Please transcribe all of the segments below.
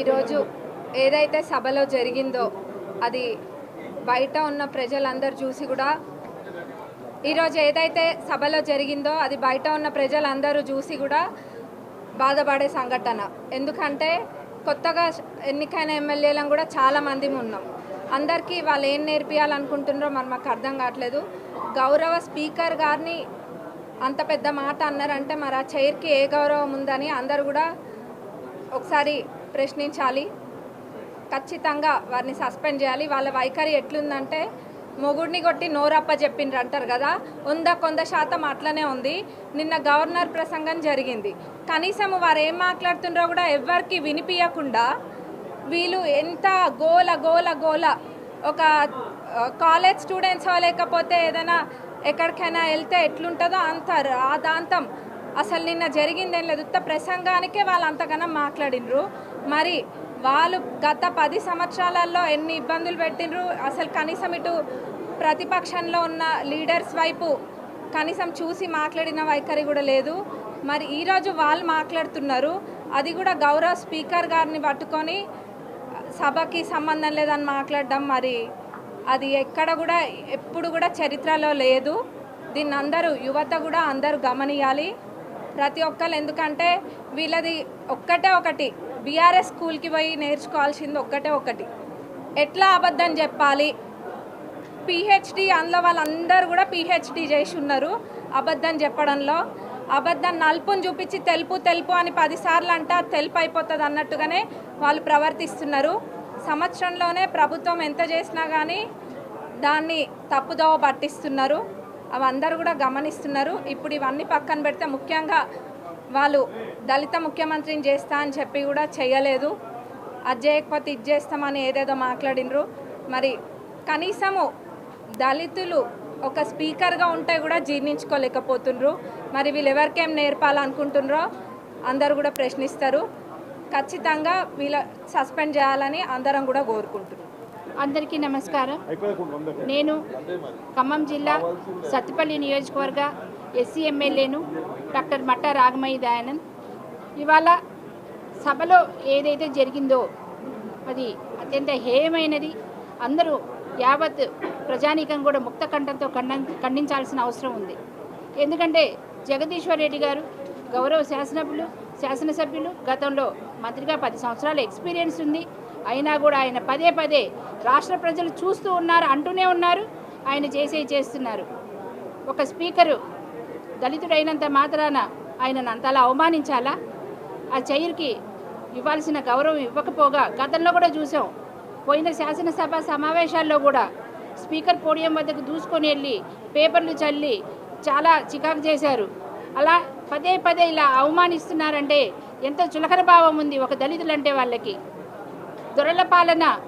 ఈరోజు ఏదైతే సభలో జరిగిందో అది బయట ఉన్న ప్రజలందరూ చూసి కూడా ఈరోజు ఏదైతే సభలో జరిగిందో అది బయట ఉన్న ప్రజలందరూ చూసి కూడా బాధపడే సంఘటన. ఎందుకంటే కొత్తగా ఎన్నికైన ఎమ్మెల్యేలను కూడా చాలా మంది ఉన్నాం. అందరికీ వాళ్ళు ఏం నేర్పియాలనుకుంటున్నారో మరి మాకు అర్థం కావట్లేదు. గౌరవ స్పీకర్ గారిని అంత పెద్ద మాట అన్నారంటే మరి ఆ చైర్కి ఏ గౌరవం ఉందని అందరు కూడా ఒకసారి ప్రశ్నించాలి. ఖచ్చితంగా వారిని సస్పెండ్ చేయాలి. వాళ్ళ వైఖరి ఎట్లుందంటే మొగుడిని కొట్టి నోరప్ప చెప్పిండ్రు అంటారు కదా వంద కొంద శాతం అట్లనే ఉంది. నిన్న గవర్నర్ ప్రసంగం జరిగింది. కనీసం వారు ఏం మాట్లాడుతుండ్రో కూడా ఎవరికి వినిపించకుండా వీళ్ళు ఎంత గోల గోల గోల ఒక కాలేజ్ స్టూడెంట్స్ లేకపోతే ఏదైనా ఎక్కడికైనా వెళ్తే ఎట్లుంటుందో అంటారు ఆ దాంతం అసలు నిన్న జరిగిందేం లేదు. ప్రసంగానికే వాళ్ళు అంతకన్నా మాట్లాడినరు మరి వాళ్ళు గత పది సంవత్సరాలలో ఎన్ని ఇబ్బందులు పెట్టినరు అసలు కనీసం ఇటు ప్రతిపక్షంలో ఉన్న లీడర్స్ వైపు కనీసం చూసి మాట్లాడిన వైఖరి కూడా లేదు. మరి ఈరోజు వాళ్ళు మాట్లాడుతున్నారు. అది కూడా గౌరవ స్పీకర్ గారిని పట్టుకొని సభకి సంబంధం లేదని మాట్లాడడం మరి అది ఎక్కడ కూడా ఎప్పుడు కూడా చరిత్రలో లేదు. దీన్ని అందరూ యువత కూడా అందరూ గమనియాలి. ప్రతి ఒక్కరు ఎందుకంటే వీళ్ళది ఒక్కటే ఒకటి. బీఆర్ఎస్ స్కూల్కి పోయి నేర్చుకోవాల్సింది ఒక్కటే ఒకటి. ఎట్లా అబద్ధం చెప్పాలి? పిహెచ్డి అందులో వాళ్ళందరూ కూడా పిహెచ్డి చేసి ఉన్నారు అబద్ధం చెప్పడంలో. అబద్ధం నలుపుని చూపించి తెలుపు తెలుపు అని పదిసార్లు అంట తెలుపు అయిపోతుంది అన్నట్టుగానే వాళ్ళు ప్రవర్తిస్తున్నారు. సంవత్సరంలోనే ప్రభుత్వం ఎంత చేసినా కానీ దాన్ని తప్పుదోవ పట్టిస్తున్నారు. అవి అందరూ కూడా గమనిస్తున్నారు. ఇప్పుడు ఇవన్నీ పక్కన పెడితే ముఖ్యంగా వాళ్ళు దళిత ముఖ్యమంత్రిని చేస్తా అని చెప్పి కూడా చేయలేదు. అది చేయకపోతే ఇది చేస్తామని ఏదేదో మాట్లాడినరు. మరి కనీసము దళితులు ఒక స్పీకర్గా ఉంటే కూడా జీర్ణించుకోలేకపోతుండ్రు. మరి వీళ్ళు ఎవరికేం నేర్పాలనుకుంటున్నారో అందరూ కూడా ప్రశ్నిస్తారు. ఖచ్చితంగా వీళ్ళ సస్పెండ్ చేయాలని అందరం కూడా కోరుకుంటున్నాం. అందరికీ నమస్కారం. నేను ఖమ్మం జిల్లా సత్తుపల్లి నియోజకవర్గ ఎస్సీ ఎమ్మెల్యేను డాక్టర్ మట్టా రాగమయ్య దయానంద్. ఇవాళ సభలో ఏదైతే జరిగిందో అది అత్యంత హేయమైనది. అందరూ యావత్ ప్రజానీకం కూడా ముక్త కంఠంతో ఖండించాల్సిన అవసరం ఉంది. ఎందుకంటే జగదీశ్వర్ రెడ్డి గారు గౌరవ శాసనసభ్యులు శాసనసభ్యులు గతంలో మంత్రిగా పది సంవత్సరాల ఎక్స్పీరియన్స్ ఉంది. అయినా కూడా ఆయన పదే పదే రాష్ట్ర ప్రజలు చూస్తూ ఉన్నారు అంటూనే ఉన్నారు. ఆయన చేసే చేస్తున్నారు. ఒక స్పీకరు దళితుడైనంత మాత్రాన ఆయనను అంతలా అవమానించాలా? ఆ చైర్కి ఇవ్వాల్సిన గౌరవం ఇవ్వకపోగా గతంలో కూడా చూసాం పోయిన శాసనసభ సమావేశాల్లో కూడా స్పీకర్ పోడియం వద్దకు దూసుకొని వెళ్ళి పేపర్లు చల్లి చాలా చికాకు చేశారు. అలా పదే పదే ఇలా అవమానిస్తున్నారంటే ఎంత చులకన భావం ఉంది ఒక దళితులంటే వాళ్ళకి. దొరల పాలన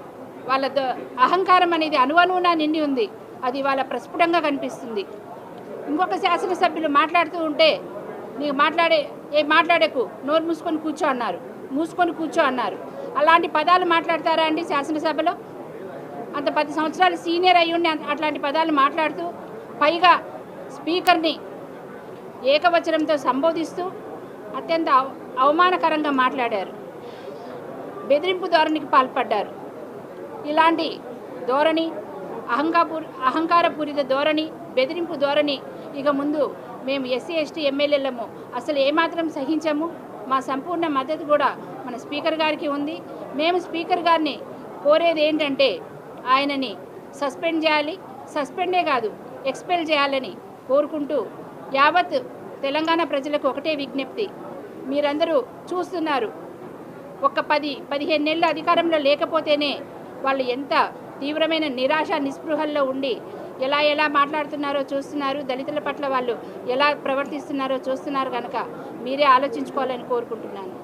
వాళ్ళ ద- అహంకారం అనేది అణువణువునా నిండి ఉంది. అది వాళ్ళ ప్రస్ఫుటంగా కనిపిస్తుంది. ఇంకొక శాసనసభ్యులు మాట్లాడుతూ ఉంటే నీకు మాట్లాడే ఏ మాట్లాడకు నోరు మూసుకొని కూర్చో అన్నారు. మూసుకొని కూర్చో అన్నారు. అలాంటి పదాలు మాట్లాడతారా అండి శాసనసభలో? అంత పది సంవత్సరాలు సీనియర్ అయ్యుండి అట్లాంటి పదాలు మాట్లాడుతూ పైగా స్పీకర్ని ఏకవచనంతో సంబోధిస్తూ అత్యంత అవ- అవమానకరంగా మాట్లాడారు. బెదిరింపు ధోరణికి పాల్పడ్డారు. ఇలాంటి ధోరణి అహంకాపూర్ అహంకారపూరిత ధోరణి బెదిరింపు ధోరణి ఇక ముందు మేము ఎస్సీ ఎస్టీ ఎమ్మెల్యేలము. అసలు ఏమాత్రం సహించము. మా సంపూర్ణ మద్దతు కూడా మన స్పీకర్ గారికి ఉంది. మేము స్పీకర్ గారిని కోరేది ఏంటంటే ఆయనని సస్పెండ్ చేయాలి. సస్పెండే కాదు ఎక్స్పెల్ చేయాలని కోరుకుంటూ యావత్ తెలంగాణ ప్రజలకు ఒకటే విజ్ఞప్తి. మీరందరూ చూస్తున్నారు. ఒక పది పదిహేను నెలలు అధికారంలో లేకపోతేనే వాళ్ళు ఎంత తీవ్రమైన నిరాశ నిస్పృహల్లో ఉండి ఎలా ఎలా మాట్లాడుతున్నారో చూస్తున్నారు. దళితుల పట్ల వాళ్ళు ఎలా ప్రవర్తిస్తున్నారో చూస్తున్నారు కనుక మీరే ఆలోచించుకోవాలని కోరుకుంటున్నాను.